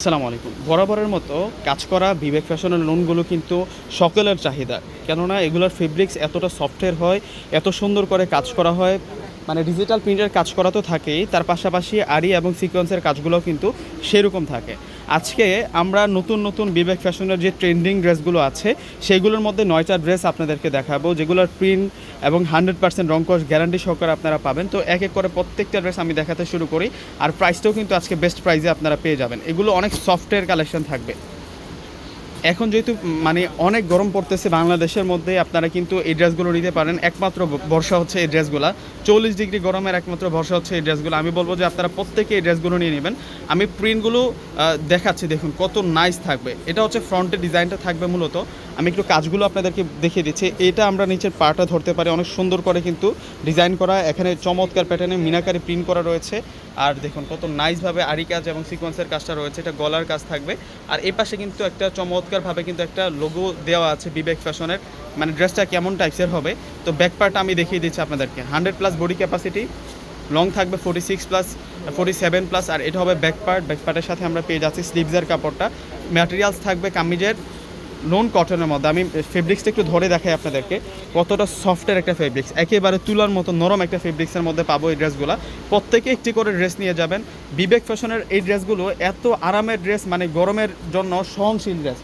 আসসালামু আলাইকুম। বরাবরের মতো কাজ করা বিবেক ফ্যাশনের লোনগুলো কিন্তু সকলের চাহিদা। কেননা এগুলোর ফেব্রিক্স এতটা সফটওয়্যার হয়, এত সুন্দর করে কাজ করা হয় মানে ডিজিটাল প্রিন্টের কাজ করা তো থাকেই, তার পাশাপাশি আরি এবং সিকোয়েন্সের কাজগুলোও কিন্তু সেরকম থাকে। আজকে আমরা নতুন নতুন বিবেক ফ্যাশনের যে ট্রেন্ডিং ড্রেসগুলো আছে, সেগুলোর মধ্যে নয়টা ড্রেস আপনাদেরকে দেখাবো, যেগুলোর প্রিন্ট এবং হান্ড্রেড পার্সেন্ট রংকশ গ্যারান্টি সহকারে আপনারা পাবেন। তো এক এক করে প্রত্যেকটা ড্রেস আমি দেখাতে শুরু করি, আর প্রাইসটাও কিন্তু আজকে বেস্ট প্রাইসে আপনারা পেয়ে যাবেন। এগুলো অনেক সফটওয়্যার কালেকশন থাকবে। এখন যেহেতু মানে অনেক গরম পড়তেছে বাংলাদেশের মধ্যে, আপনারা কিন্তু এই ড্রেসগুলো নিতে পারেন। একমাত্র বর্ষা হচ্ছে এই ড্রেসগুলো। চল্লিশ ডিগ্রি গরমের একমাত্র ভরসা হচ্ছে এই ড্রেসগুলো। আমি বলব যে আপনারা প্রত্যেকে এই ড্রেসগুলো নিয়ে নেবেন। আমি প্রিন্টগুলো দেখাচ্ছি, দেখুন, কত নাইস থাকবে। এটা হচ্ছে ফ্রন্টের ডিজাইনটা থাকবে মূলত। আমি একটু কাজগুলো আপনাদেরকে দেখিয়ে দিচ্ছি। এটা আমরা নিচের পাটা ধরতে পারি। অনেক সুন্দর করে কিন্তু ডিজাইন করা। এখানে চমৎকার প্যাটার্নে মিনাকারি প্রিন্ট করা রয়েছে। আর দেখুন, কত নাইসভাবে আরি কাজ এবং সিকোয়েন্সের কাজটা রয়েছে। এটা গলার কাজ থাকবে। আর এই পাশে কিন্তু একটা চমৎকারভাবে কিন্তু একটা লোগো দেওয়া আছে বিবেক ফ্যাশনের মানে ড্রেসটা কেমন টাইপসের হবে। তো ব্যাক পার্ট আমি দেখিয়ে দিচ্ছি আপনাদেরকে। Hundred plus body capacity long থাকবে forty six plus forty seven plus আর এটা হবে ব্যাক পার্ট ব্যাক পার্টের সাথে আমরা পেয়ে যাচ্ছি স্লিভসের কাপড়টা। ম্যাটেরিয়ালস থাকবে কামিজের। লোন কটনের মধ্যে। আমি ফেব্রিক্সটা একটু ধরে দেখাই আপনাদেরকে। কতটা সফটের একটা ফেব্রিক্স একেবারে তুলার মতো নরম একটা ফেব্রিক্সের মধ্যে পাবো এই ড্রেসগুলো প্রত্যেকে একটি করে ড্রেস নিয়ে যাবেন। বিবেক ফ্যাশনের এই ড্রেসগুলো এত আরামের ড্রেস মানে গরমের জন্য সহনশীল ড্রেস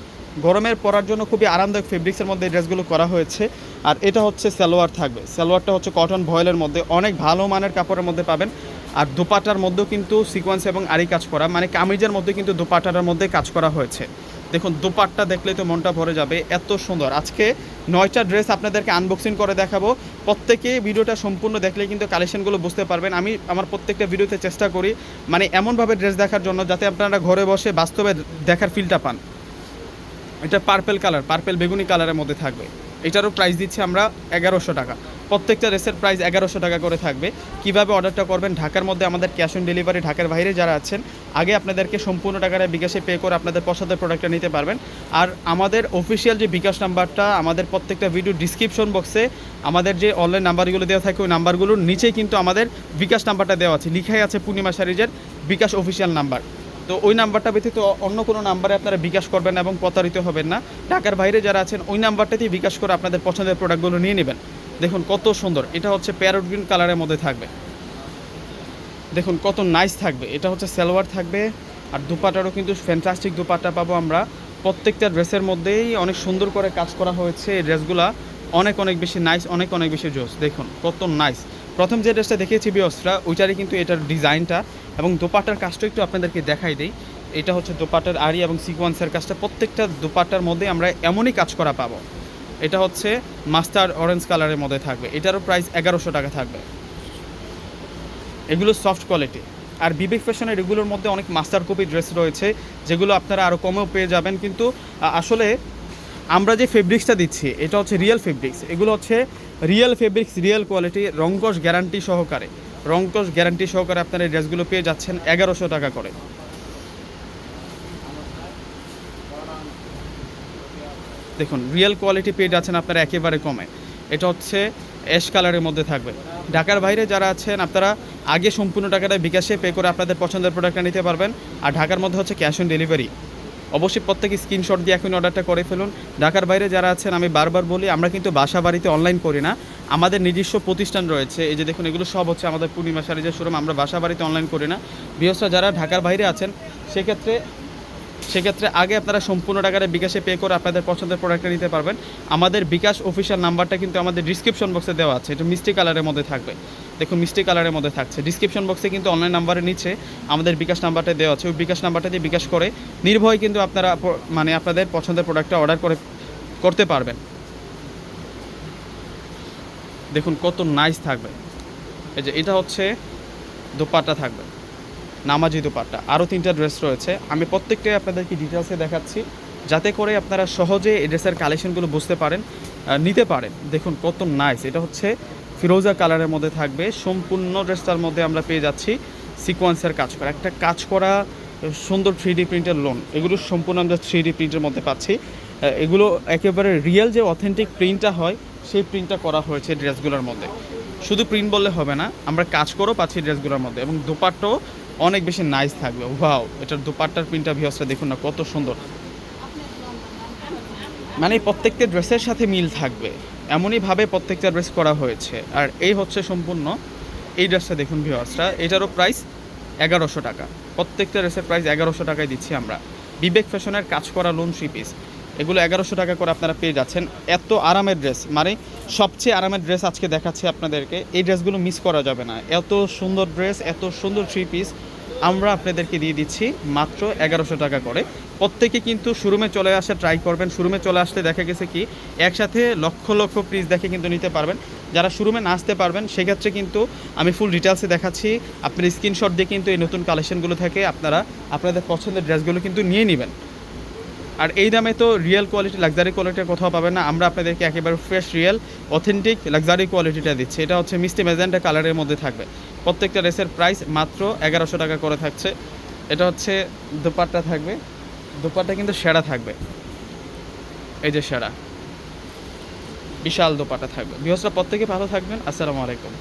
গরমের পরার জন্য খুবই আরামদায়ক ফেব্রিক্সের মধ্যে এই ড্রেসগুলো করা হয়েছে। আর এটা হচ্ছে সালোয়ার থাকবে। সালোয়ারটা হচ্ছে কটন ভয়েলের মধ্যে। অনেক ভালো মানের কাপড়ের মধ্যে পাবেন। আর দোপাটার মধ্যেও কিন্তু সিকোয়েন্স এবং আরি কাজ করা। মানে কামিজের মধ্যে কিন্তু দোপাটার মধ্যে কাজ করা হয়েছে। দেখুন, দোপাট্টা দেখলেই তো মনটা ভরে যাবে। এত সুন্দর। আজকে নয়টা ড্রেস আপনাদেরকে আনবক্সিং করে দেখাবো। প্রত্যেকে ভিডিওটা সম্পূর্ণ দেখলে কিন্তু কালেকশনগুলো বুঝতে পারবেন। আমি আমার প্রত্যেকটা ভিডিওতে চেষ্টা করি মানে এমনভাবে ড্রেস দেখার জন্য যাতে আপনারা ঘরে বসে বাস্তবে দেখার ফিলটা পান। এটা পার্পেল কালার পার্পেল বেগুনি কালারের মধ্যে থাকবে। এটারও প্রাইস দিচ্ছি আমরা এগারোশো টাকা। প্রত্যেকটা ড্রেসের প্রাইস এগারোশো টাকা করে থাকবে। কীভাবে অর্ডারটা করবেন? ঢাকার মধ্যে আমাদের ক্যাশ অন ডেলিভারি ঢাকার বাইরে যারা আছেন আগে আপনাদেরকে সম্পূর্ণ টাকাটা বিকাশে পে করে আপনাদের পছন্দের প্রোডাক্টটা নিতে পারবেন। আর আমাদের অফিসিয়াল যে বিকাশ নাম্বারটা, আমাদের প্রত্যেকটা ভিডিও ডিসক্রিপশন বক্সে আমাদের যে অনলাইন নাম্বারগুলো দেওয়া থাকে, ওই নাম্বারগুলোর নিচেই কিন্তু আমাদের বিকাশ নাম্বারটা দেওয়া আছে। লিখাই আছে পূর্ণিমা সারিজের বিকাশ অফিসিয়াল নাম্বার। তো ওই নাম্বারটা ব্যতীত অন্য কোনো নাম্বারে আপনারা বিকাশ করবেন এবং প্রতারিত হবেন না। ঢাকার বাইরে যারা আছেন, ওই নাম্বারটাতেই বিকাশ করে আপনাদের পছন্দের প্রোডাক্টগুলো নিয়ে নেবেন। দেখুন কত সুন্দর। এটা হচ্ছে প্যারোট গ্রিন কালারের মধ্যে থাকবে। দেখুন, কত নাইস থাকবে। এটা হচ্ছে সালোয়ার থাকবে, আর দুপাটারও কিন্তু ফ্যান্টাস্টিক দুপাট্টা পাবো আমরা। প্রত্যেকটা ড্রেসের মধ্যেই অনেক সুন্দর করে কাজ করা হয়েছে এই ড্রেসগুলা অনেক অনেক বেশি নাইস অনেক অনেক বেশি জোস। দেখুন, কত নাইস প্রথম যে ড্রেসটা দেখিয়েছি বিয়সরা, ওইটারই কিন্তু এটার ডিজাইনটা এবং দোপাটার কাজটা একটু আপনাদেরকে দেখাই দিই। এটা হচ্ছে দোপাটার আড়ি এবং সিকোয়েন্সের কাজটা। প্রত্যেকটা দোপাটার মধ্যে আমরা এমনই কাজ করা পাবো। এটা হচ্ছে মাস্টার অরেঞ্জ কালারের মধ্যে থাকবে। এটারও প্রাইস এগারোশো টাকা থাকবে। এগুলো সফট কোয়ালিটি আর বিবেক ফ্যাশনের এগুলোর মধ্যে অনেক মাস্টার কপি ড্রেস রয়েছে, যেগুলো আপনারা আরও কমেও পেয়ে যাবেন। কিন্তু আসলে আমরা যে ফেব্রিক্সটা দিচ্ছি, এটা হচ্ছে রিয়েল ফেব্রিক্স এগুলো হচ্ছে রিয়েল ফেব্রিক্স রিয়েল কোয়ালিটি রঙ্কশ গ্যারান্টি সহকারে। রঙ্কশ গ্যারান্টি সহকারে আপনারা এই ড্রেসগুলো পেয়ে যাচ্ছেন এগারোশো টাকা করে। দেখুন রিয়েল কোয়ালিটি পেয়ে যাচ্ছেন আপনারা একেবারে কমে। এটা হচ্ছে অ্যাশ কালারের মধ্যে থাকবে। ঢাকার বাইরে যারা আছেন, আপনারা আগে সম্পূর্ণ টাকাটা বিকাশে পে করে আপনাদের পছন্দের প্রোডাক্টটা নিতে পারবেন। আর ঢাকার মধ্যে হচ্ছে ক্যাশ অন ডেলিভারি অবশ্যই প্রত্যেকে স্ক্রিনশট দিয়ে এখন অর্ডারটা করে ফেলুন। ঢাকার বাইরে যারা আছেন, আমি বারবার বলি, আমরা কিন্তু বাসা বাড়িতে অনলাইন করি না। আমাদের নিজস্ব প্রতিষ্ঠান রয়েছে। এই যে দেখুন, এগুলো সব হচ্ছে আমাদের পূর্ণিমা সারিজের শোরুম আমরা বাসা বাড়িতে অনলাইন করি না। বৃহস্পতি যারা ঢাকার বাইরে আছেন, সেক্ষেত্রে সেক্ষেত্রে আগে আপনারা সম্পূর্ণ টাকাটা বিকাশে পে করে আপনাদের পছন্দের প্রোডাক্টটা নিতে পারবেন। আমাদের বিকাশ অফিসিয়াল নাম্বারটা কিন্তু আমাদের ডিসক্রিপশন বক্সে দেওয়া আছে। এটা মিষ্টি কালারের মধ্যে থাকবে। দেখুন মিষ্টি কালারের মধ্যে থাকছে। ডিসক্রিপশন বক্সে কিন্তু অনলাইন নাম্বারের নিচে আমাদের বিকাশ নাম্বারটা দেওয়া আছে। ওই বিকাশ নাম্বারটা দিয়ে বিকাশ করে নির্ভয় কিন্তু আপনারা মানে আপনাদের পছন্দের প্রোডাক্টটা অর্ডার করে, করতে পারবেন। দেখুন কত নাইস থাকবে। এই যে এটা হচ্ছে দোপাট্টা থাকবে। নামাজি দোপাট্টা। আরও তিনটা ড্রেস রয়েছে। আমি প্রত্যেকটাই আপনাদেরকে ডিটেলসে দেখাচ্ছি। যাতে করে আপনারা সহজে এই ড্রেসের কালেকশনগুলো বুঝতে পারেন নিতে পারেন। দেখুন, কত নাইস এটা হচ্ছে ফিরোজা কালারের মধ্যে থাকবে। সম্পূর্ণ ড্রেসটার মধ্যে আমরা পেয়ে যাচ্ছি সিকোয়েন্সের কাজ করা। একটা কাজ করা সুন্দর থ্রি ডি প্রিন্টের লোন এগুলো সম্পূর্ণ আমরা থ্রি ডি প্রিন্টের মধ্যে পাচ্ছি। এগুলো একেবারে রিয়েল যে অথেন্টিক প্রিন্টটা হয়, সেই প্রিন্টটা করা হয়েছে ড্রেসগুলোর মধ্যে। শুধু প্রিন্ট বললে হবে না, আমরা কাজ করেও পাচ্ছি ড্রেসগুলোর মধ্যে। এবং দোপাট্টাও অনেক বেশি নাইস থাকবে। ওয়াও এটার দুপাট্টার প্রিন্টটা ভিউসটা দেখুন না, কত সুন্দর। মানে প্রত্যেকটা ড্রেসের সাথে মিল থাকবে। এমনইভাবে প্রত্যেকটা ড্রেস করা হয়েছে। আর এই হচ্ছে সম্পূর্ণ এই ড্রেসটা দেখুন ভিউয়ার্সটা এটারও প্রাইস এগারোশো টাকা। প্রত্যেকটা ড্রেসের প্রাইস এগারোশো টাকায় দিচ্ছি আমরা। বিবেক ফ্যাশনের কাজ করা লোন থ্রি পিস এগুলো এগারোশো টাকা করে আপনারা পেয়ে যাচ্ছেন। এত আরামের ড্রেস মানে সবচেয়ে আরামের ড্রেস আজকে দেখাচ্ছি আপনাদেরকে। এই ড্রেসগুলো মিস করা যাবে না। এত সুন্দর ড্রেস এত সুন্দর থ্রি পিস আমরা আপনাদেরকে দিয়ে দিচ্ছি মাত্র এগারোশো টাকা করে। প্রত্যেকে কিন্তু শোরুমে চলে আসে ট্রাই করবেন। শোরুমে চলে আসলে দেখা গেছে কি, একসাথে লক্ষ লক্ষ পিস দেখে কিন্তু নিতে পারবেন। যারা শোরুমে না আসতে পারবেন, সেক্ষেত্রে কিন্তু আমি ফুল ডিটেলসে দেখাচ্ছি। আপনার স্ক্রিনশট দিয়ে কিন্তু এই নতুন কালেকশনগুলো থেকে আপনারা আপনাদের পছন্দের ড্রেসগুলো কিন্তু নিয়ে নেবেন। আর এই দামে তো রিয়েল কোয়ালিটি লাক্সারি কোয়ালিটির কোথাও পাবেন না। আমরা আপনাদেরকে একেবারে ফ্রেশ রিয়েল অথেন্টিক লাক্সারি কোয়ালিটিটা দিচ্ছি। এটা হচ্ছে মিষ্টি মেজেন্টা কালারের মধ্যে থাকবে। প্রত্যেকটা রেসের প্রাইস মাত্র এগারোশো টাকা করে থাকছে। এটা হচ্ছে দুপাট্টা থাকবে। দুপাট্টা কিন্তু সেরা থাকবে। এই যে সেরা। বিশাল দোপাটা থাকবে। বৃহস্পতি প্রত্যেকে ভালো থাকবেন। আসসালামু আলাইকুম।